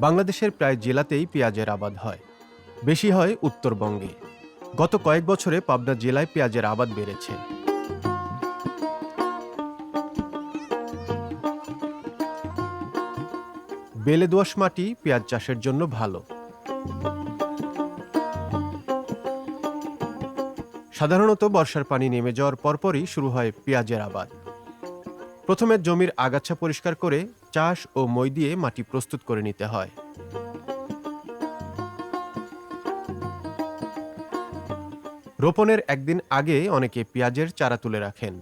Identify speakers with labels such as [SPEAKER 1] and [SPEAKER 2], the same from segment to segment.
[SPEAKER 1] বাংলাদেশের প্রায় জেলাতেই পেঁয়াজের আবাদ হয়। বেশি হয় উত্তরবঙ্গে। গত কয়েক বছরে পাবনা জেলায় পেঁয়াজের আবাদ বেড়েছে। বেলে দোআঁশ মাটি পেঁয়াজ চাষের জন্য ভালো। সাধারণত বর্ষার পানি নেমে যাওয়ার পরপরই শুরু হয় পেঁয়াজের আবাদ। প্রথমে জমির আগাছা পরিষ্কার করে চাষ ও মই দিয়ে মাটি প্রস্তুত করে নিতে হয়। রোপণের একদিন আগে অনেকে পেঁয়াজের চারা তুলে রাখেন।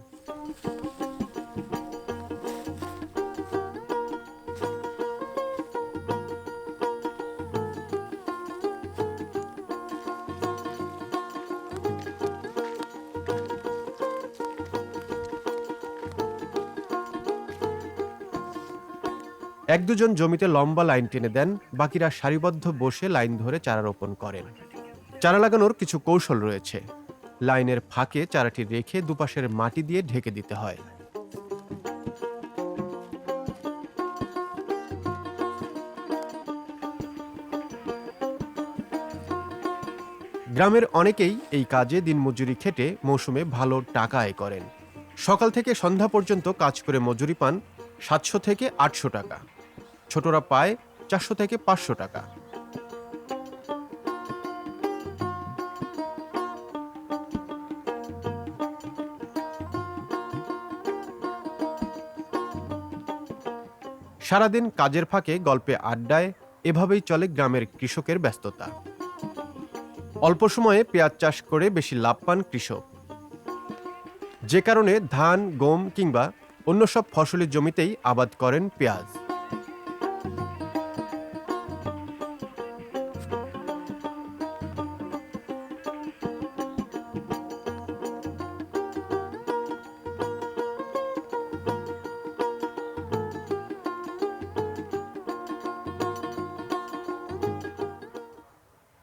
[SPEAKER 1] এক দুজন জমিতে লম্বা লাইন টেনে দেন, বাকিরা সারিবদ্ধ বসে লাইন ধরে চারা রোপণ করেন। চারা লাগানোর কিছু কৌশল রয়েছে। লাইনের ফাঁকে চারাটি রেখে দুপাশের মাটি দিয়ে ঢেকে দিতে হয়। গ্রামের অনেকেই এই কাজে দিনমজুরি খেটে মৌসুমে ভালো টাকা আয় করেন। সকাল থেকে সন্ধ্যা পর্যন্ত কাজ করে মজুরি পান সাতশো থেকে আটশো টাকা। ছোটরা পায় চারশো থেকে পাঁচশো টাকা। সারাদিন কাজের ফাঁকে গল্পে আড্ডায় এভাবেই চলে গ্রামের কৃষকের ব্যস্ততা। অল্প সময়ে পেঁয়াজ চাষ করে বেশি লাভ পান কৃষক। যে কারণে ধান, গম কিংবা অন্য সব ফসলের জমিতেই আবাদ করেন পেঁয়াজ। Thank you.